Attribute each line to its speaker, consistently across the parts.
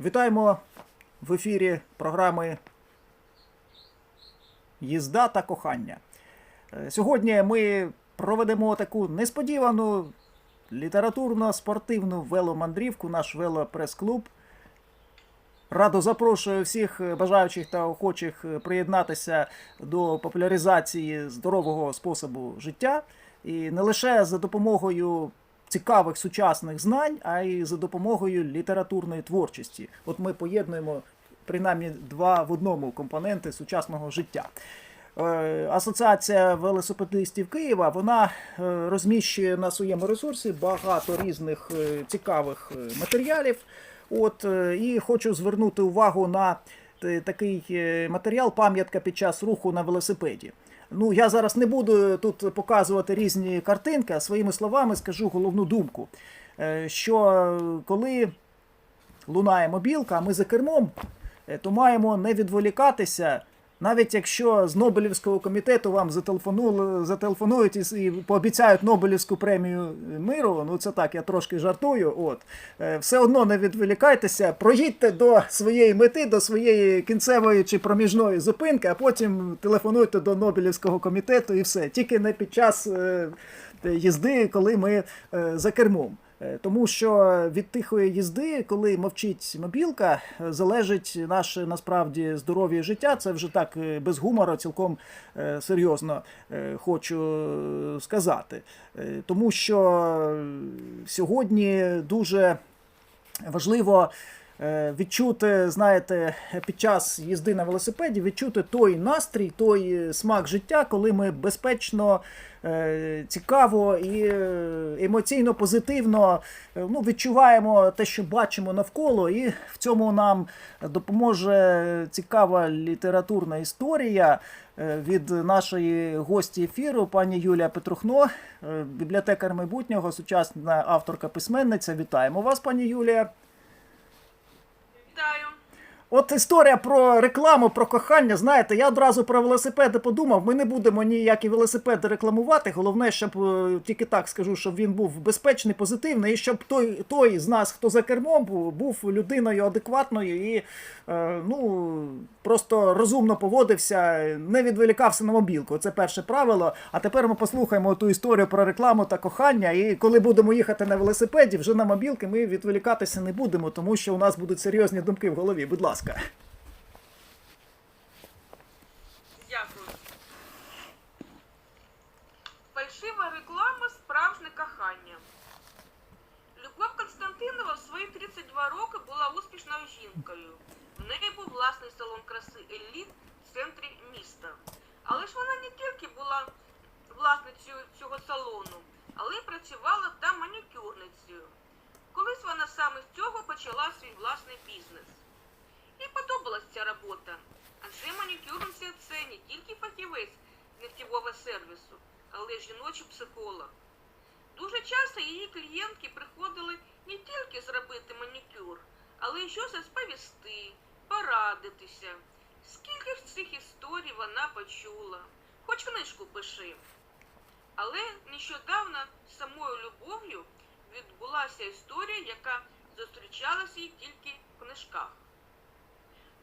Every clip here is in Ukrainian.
Speaker 1: Вітаємо в ефірі програми Їзда та кохання. Е, Сьогодні ми проведемо таку несподівану літературно-спортивну веломандрівку, наш велопрес-клуб. Радо запрошую всіх бажаючих та охочих приєднатися до популяризації здорового способу життя. І не лише за допомогою цікавих сучасних знань, а й за допомогою літературної творчості. От ми поєднуємо принаймні два в одному компоненти сучасного життя. Е, Асоціація велосипедистів Києва вона е, розміщує на своєму ресурсі багато різних е, цікавих матеріалів. От і хочу звернути увагу на такий матеріал пам'ятка під час руху на велосипеді. Ну, я зараз не буду тут показувати різні картинки, а своїми словами скажу головну думку. Е, Що е, коли лунає мобілка, а ми за кермом, е, то маємо не відволікатися. Навіть якщо з Нобелівського комітету вам зателефонують і, і пообіцяють Нобелівську премію миру, ну це так, я трошки жартую. От е, все одно не відволікайтеся, проїдьте до своєї мети, до своєї кінцевої чи проміжної зупинки, а потім телефонуйте до Нобелівського комітету і все. Тільки не під час е, їзди, коли ми е, за кермом. Е, Тому що від тихої їзди, коли мовчить мобілка, е, залежить наше насправді здоров'я і життя. Це вже так е, без гумору, цілком серйозно хочу сказати. Тому що сьогодні дуже важливо відчути, знаєте, під час їзди на велосипеді, відчути той настрій, той е, смак життя, коли ми безпечно, е, цікаво і е, емоційно позитивно е, ну, відчуваємо те, що бачимо навколо, і в цьому нам допоможе цікава літературна історія. е, Від нашої гості ефіру, пані Юлія Петрухно, е, бібліотекар майбутнього, сучасна авторка письменниця. Вітаємо вас, пані Юлія. От історія про рекламу, про кохання. Знаєте, я одразу про велосипеди подумав. Ми не будемо ніякі велосипеди рекламувати. Головне, щоб е, тільки так скажу, щоб він був безпечний, позитивний, і щоб той, той з нас, хто за кермом, був, був людиною адекватною і е, ну, просто розумно поводився, не відволікався на мобілку. Це перше правило. А тепер ми послухаємо ту історію про рекламу та кохання. І коли будемо їхати на велосипеді, вже на мобілки ми відволікатися не будемо, тому що у нас будуть серйозні думки в голові. Будь ласка.
Speaker 2: Дякую. Фальшива реклама справжнє кохання. Любов Константинова в свої 32 роки була успішною жінкою. В неї був власний салон краси Еліт в центрі міста. Але ж вона не тільки була власницею цього салону, але й працювала там манікюрницею. Колись вона саме з цього почала свій власний бізнес. Їй подобалась ця робота, адже манікюрниця це не тільки фахівець нефтєвого сервісу, але й жіночий психолог. Дуже часто її клієнтки приходили не тільки зробити манікюр, але й щось розповісти, порадитися. Скільки ж цих історій вона почула, хоч книжку пиши. Але нещодавно з самою любов'ю відбулася історія, яка зустрічалася їй тільки в книжках.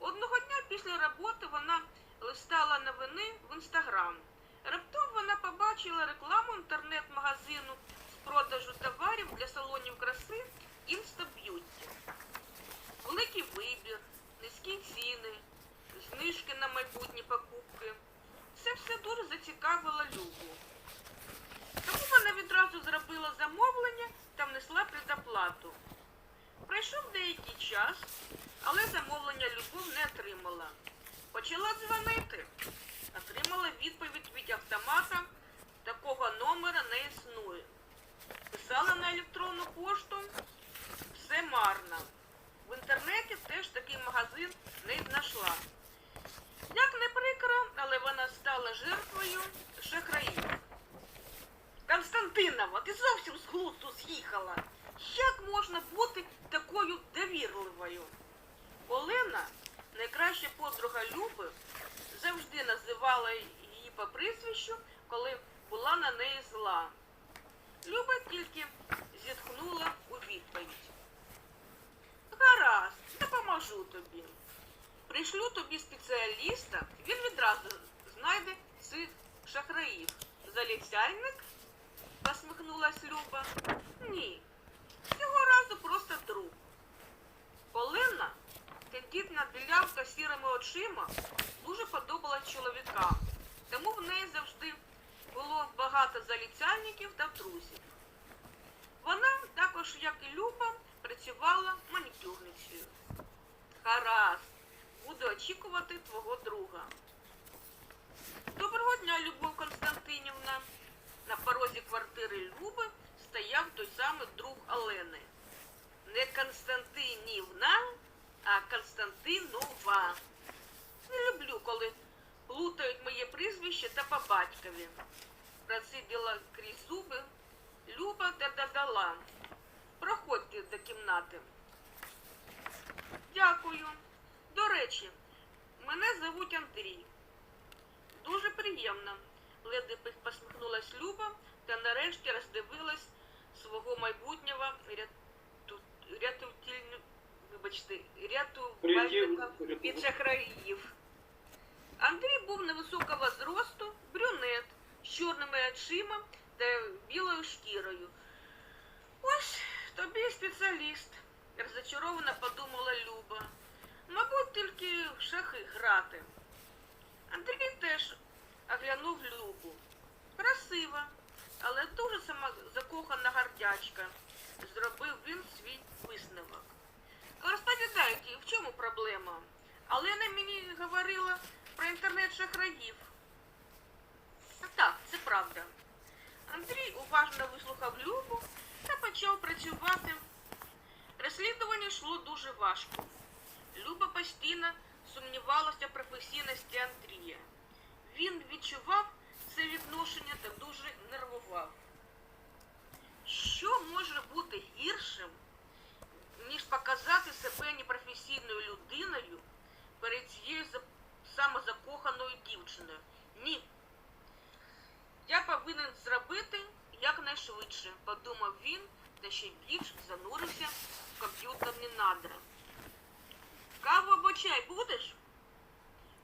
Speaker 2: Одного дня після роботи вона листала новини в інстаграм. Раптом вона побачила рекламу інтернет-магазину з продажу товарів для салонів краси Інстаб'юті. Великий вибір, низькі ціни, знижки на майбутні покупки. Це все дуже зацікавило Любу. Тому вона відразу зробила замовлення та внесла предоплату. Пройшов деякий час, але замовлення Любов не отримала. Почала дзвонити. Отримала відповідь від автомата. Такого номера не існує. Писала на електронну пошту. Все марно. В інтернеті теж такий магазин не знайшла. Як не прикро, але вона стала жертвою шахраїв. Константинова, ти зовсім з глузду з'їхала. Як можна бути такою довірливою? Олена, найкраща подруга Люби, завжди називала її по прізвищу, коли була на неї зла. Люба тільки зітхнула у відповідь. Гаразд, допоможу. тобі. Пришлю тобі спеціаліста, він відразу знайде цих шахраїв. Заліцяльник? посміхнулась Люба. Ні. Цього разу просто друг. Олена, тендітна білявка сірими очима, дуже подобалась чоловікам, тому в неї завжди було багато заліцяльників та друзів. Вона, також як і Люба, працювала манікюрницею. Гаразд, буду очікувати твого друга. Доброго дня, Любов Константинівна. На порозі квартири Люби стояв той самий друг Олени. Не Константинівна, а Константинова. Не люблю, коли плутають моє прізвище та по батькові. Проциділа крізь зуби Люба та додала. Проходьте до кімнати. Дякую. До речі, мене звуть Андрій. Дуже приємно. Ледве посміхнулась Люба та нарешті роздивилась свого майбутнього ряту... рятувальника, вибачте, рятувальника від шахраїв. Андрій був невисокого зросту, брюнет з чорними очима та білою шкірою. Ось тобі спеціаліст, розчаровано подумала Люба. Мабуть, тільки в шахи грати. Андрій теж оглянув Любу. Красива, але дуже самозакохана гардячка. Зробив він свій висновок. Розповідайте, в чому проблема? Олена мені говорила про інтернет-шахраїв. Так, це правда. Андрій уважно вислухав Любу та почав працювати. Розслідування йшло дуже важко. Люба постійно сумнівалася в професійності Андрія. Він відчував це відношення та дуже нервував. Що може бути гіршим, ніж показати себе непрофесійною людиною перед цією за- самозакоханою дівчиною? Ні. Я повинен зробити якнайшвидше, подумав він та ще більш занурився в комп'ютерні надра. Каву або чай будеш?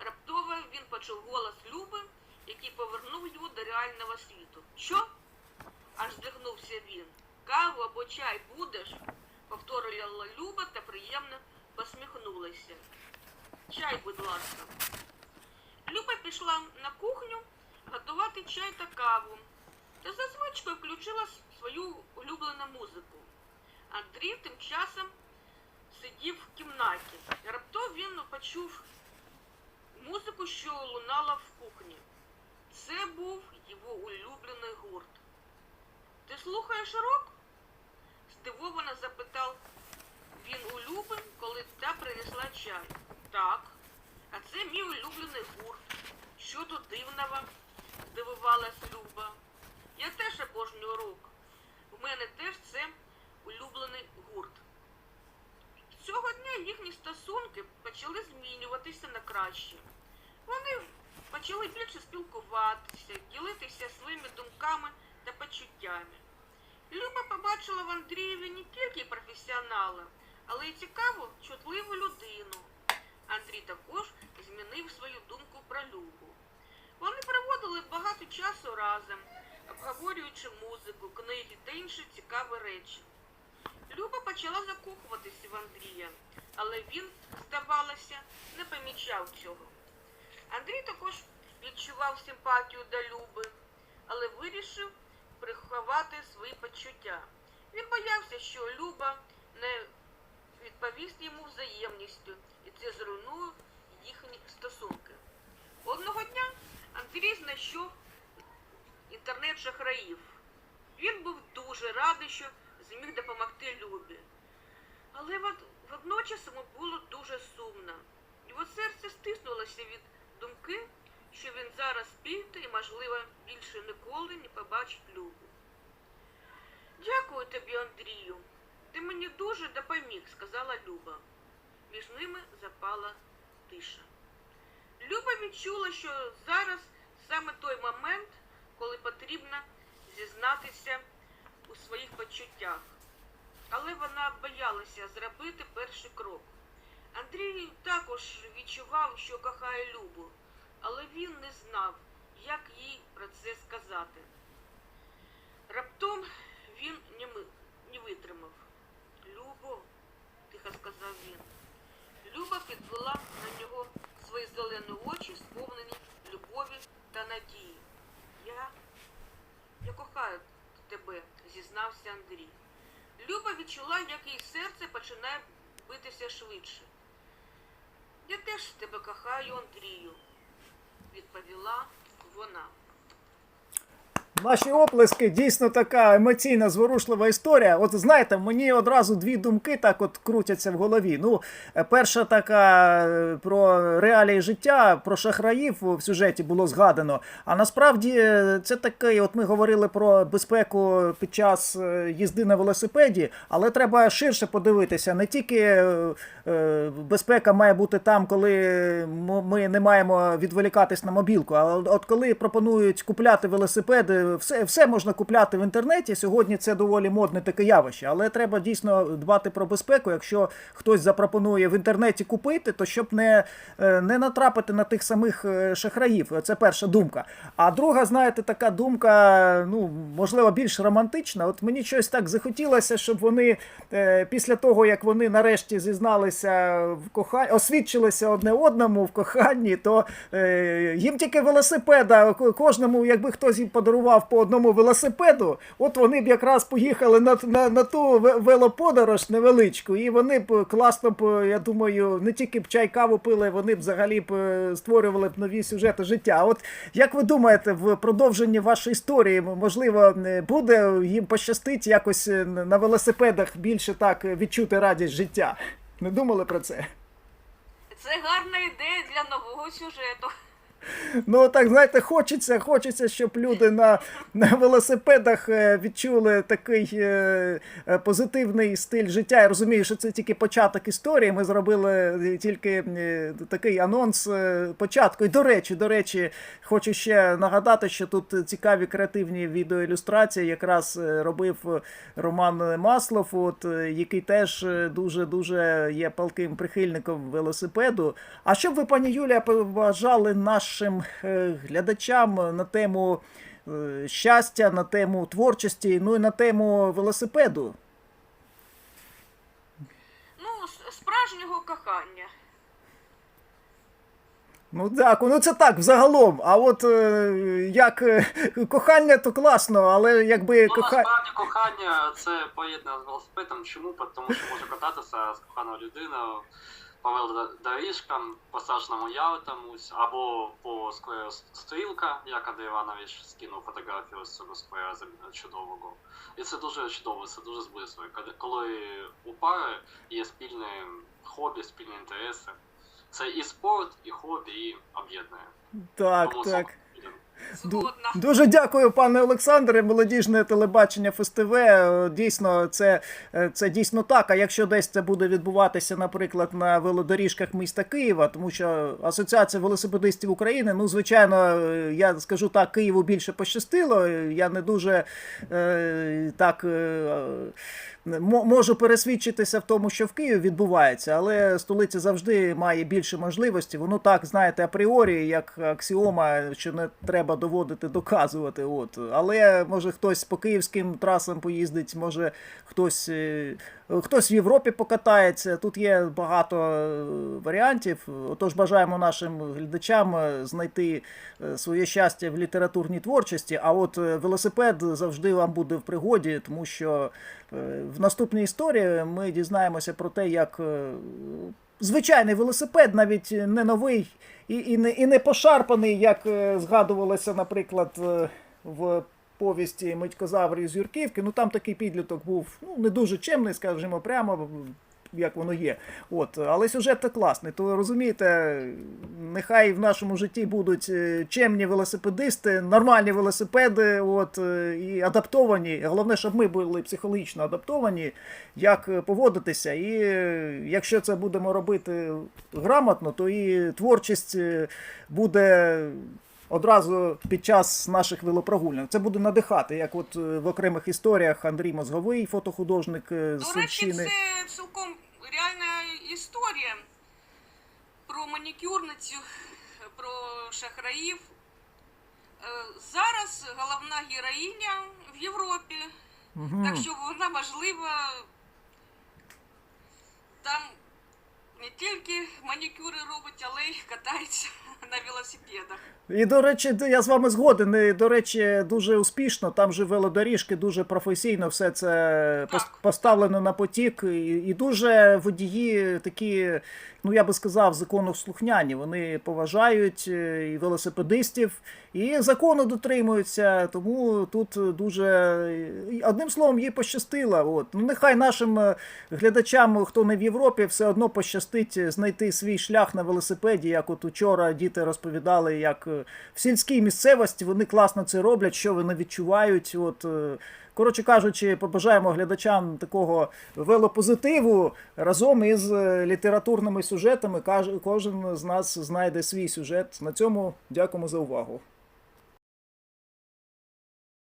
Speaker 2: Раптово він почув голос Люби, який повернув його до реального світу. Що? аж здригнувся він. Каву або чай будеш? повторила Люба та приємно посміхнулася. Чай, будь ласка. Люба пішла на кухню готувати чай та каву. Та за звичкою включила свою улюблену музику. Андрій тим часом сидів в кімнаті. Раптом він почув музику, що лунала. Це був його улюблений гурт. Ти слухаєш рок? здивовано запитав він у коли та принесла чай. Так, а це мій улюблений гурт. Що тут дивного? здивувалась Люба. Я теж обожнюю рок. У мене теж це улюблений гурт. Цього дня їхні стосунки почали змінюватися на краще. Почали більше спілкуватися, ділитися своїми думками та почуттями. Люба побачила в Андрієві не тільки професіонала, але й цікаву, чутливу людину. Андрій також змінив свою думку про Любу. Вони проводили багато часу разом, обговорюючи музику, книги та інші цікаві речі. Люба почала закохуватися в Андрія, але він, здавалося, не помічав цього. Андрій відчував симпатію до Люби, але вирішив приховати свої почуття. Він боявся, що Люба не відповість йому взаємністю, і це зруйнує їхні стосунки. Одного дня Андрій знайшов інтернет-шахраїв. Він був дуже радий, що зміг допомогти Любі. Але водночас йому було дуже сумно. Його серце стиснулося від думки, піде і, можливо, більше ніколи не побачить Любу. Дякую тобі, Андрію. Ти мені дуже допоміг, сказала Люба. Між ними запала тиша. Люба відчула, що зараз саме той момент, коли потрібно зізнатися у своїх почуттях. Але вона боялася зробити перший крок. Андрій також відчував, що кохає Любу, але він не знав, як їй про це сказати. Раптом він не, не витримав. Любо, тихо сказав він. Люба підвела на нього свої зелені очі, сповнені любові та надії. Я, я кохаю тебе, зізнався Андрій. Люба відчула, як її серце починає битися швидше. Я теж тебе кохаю, Андрію, відповіла вона.
Speaker 1: Наші оплески дійсно така емоційна, зворушлива історія. От знаєте, мені одразу дві думки так от крутяться в голові. Ну, е, перша така е, про реалії життя, про шахраїв в сюжеті було згадано. А насправді е, це такий, от ми говорили про безпеку під час їзди на велосипеді, але треба ширше подивитися. Не тільки безпека має бути там, коли ми не маємо відволікатись на мобілку. А от коли пропонують купляти велосипеди, все, все можна купляти в інтернеті. Сьогодні це доволі модне таке явище, але треба дійсно дбати про безпеку. Якщо хтось запропонує в інтернеті купити, то щоб не, е, не натрапити на тих самих е, шахраїв. Це перша думка. А друга, знаєте, така думка, ну можливо, більш романтична. От мені щось так захотілося, щоб вони е, після того, як вони нарешті зізналися в коханні, освідчилися одне одному в коханні, то їм тільки велосипеда, кожному, якби хтось їм подарував по одному велосипеду, от вони б якраз поїхали на, на, на ту ве- велоподорож невеличку, і вони б класно б, я думаю, не тільки б чай каву пили, вони б взагалі б е, створювали б нові сюжети життя. От як ви думаєте, в продовженні вашої історії, можливо, е, буде їм пощастить якось е, на велосипедах більше так відчути радість життя? Не думали про це?
Speaker 2: Це гарна ідея для нового сюжету.
Speaker 1: Ну так знаєте, хочеться, хочеться, щоб люди на, на велосипедах е, відчули такий е, е, позитивний стиль життя. Я розумію, що це тільки початок історії. Ми зробили тільки такий анонс початку. І до речі, до речі, хочу ще нагадати, що тут цікаві креативні відеоілюстрації якраз робив Роман Маслов, от, який теж дуже дуже є палким прихильником велосипеду. А що б ви, пані Юлія, побажали нашим е, глядачам на тему е, щастя, на тему творчості, ну і на тему велосипеду?
Speaker 2: Ну, справжнього кохання.
Speaker 1: Ну так, ну це так взагалом. А от е, як е, кохання, то класно, але якби
Speaker 3: Ну,
Speaker 1: коха...
Speaker 3: насправді кохання це поєднане з велосипедом. Чому? Тому що може кататися з коханою людиною по велодоріжкам, Пасажному я тамусь, або по скверу Стрілка, як Андрій Іванович скинув фотографію з цього сквера чудового. І це дуже чудово, це дуже зблизує. Коли- Коли у пари є спільне хобі, спільні інтереси. Це і спорт, і хобі, і об'єднує.
Speaker 1: Так,
Speaker 3: Тому
Speaker 1: так.
Speaker 2: Згодна.
Speaker 1: Дуже дякую, пане Олександре. Молодіжне телебачення ФСТВ. Е, Дійсно, це, е, це дійсно так. А якщо десь це буде відбуватися, наприклад, на велодоріжках міста Києва, тому що Асоціація велосипедистів України, ну, звичайно, е, я скажу так, Києву більше пощастило. Я не дуже е, так. Е, Можу пересвідчитися в тому, що в Києві відбувається, але столиця завжди має більше можливостей. Воно так, знаєте, апріорі, як аксіома, що не треба доводити, доказувати. От. Але може хтось по київським трасам поїздить, може хтось, е, хтось в Європі покатається. Тут є багато е, варіантів. Отож, бажаємо нашим глядачам е, знайти своє щастя в літературній творчості. А от велосипед завжди вам буде в пригоді, тому що в наступній історії ми дізнаємося про те, як звичайний велосипед, навіть не новий і, і, не, і не пошарпаний, як е, згадувалося, наприклад, е, в повісті Митькозаврів з Юрківки. Ну там такий підліток був ну, не дуже чемний, скажімо, прямо. Як воно є, от але сюжет то класний. То розумієте, нехай в нашому житті будуть е, чемні велосипедисти, нормальні велосипеди, от е, і адаптовані. Головне, щоб ми були психологічно адаптовані, як е, поводитися. І якщо це будемо робити грамотно, то і творчість буде одразу під час наших велопрогулянок. Це буде надихати, як от в окремих історіях Андрій Мозговий, фотохудожник з
Speaker 2: До речі, це цілком реальна історія. про манікюрницю, про шахраїв. Е, Зараз головна героїня в Європі,
Speaker 1: Угу.
Speaker 2: так що вона важлива. Там не тільки манікюри робить, але й катається на велосипедах.
Speaker 1: І до речі, я з вами згоден. І, до речі, дуже успішно. Там же велодоріжки дуже професійно все це
Speaker 2: Так.
Speaker 1: поставлено на потік. І, і дуже водії такі, ну я би сказав, законослухняні. Вони поважають е, і велосипедистів, і закону дотримуються. Тому тут дуже одним словом їй пощастило. От ну нехай нашим е, глядачам, хто не в Європі, все одно пощастить знайти свій шлях на велосипеді. Як от учора діти розповідали, як е, в сільській місцевості вони класно це роблять, що вони відчувають. От е, коротше кажучи, побажаємо глядачам такого велопозитиву разом із е, літературними сюжетами. Кожен з нас знайде свій сюжет. На цьому дякуємо за увагу.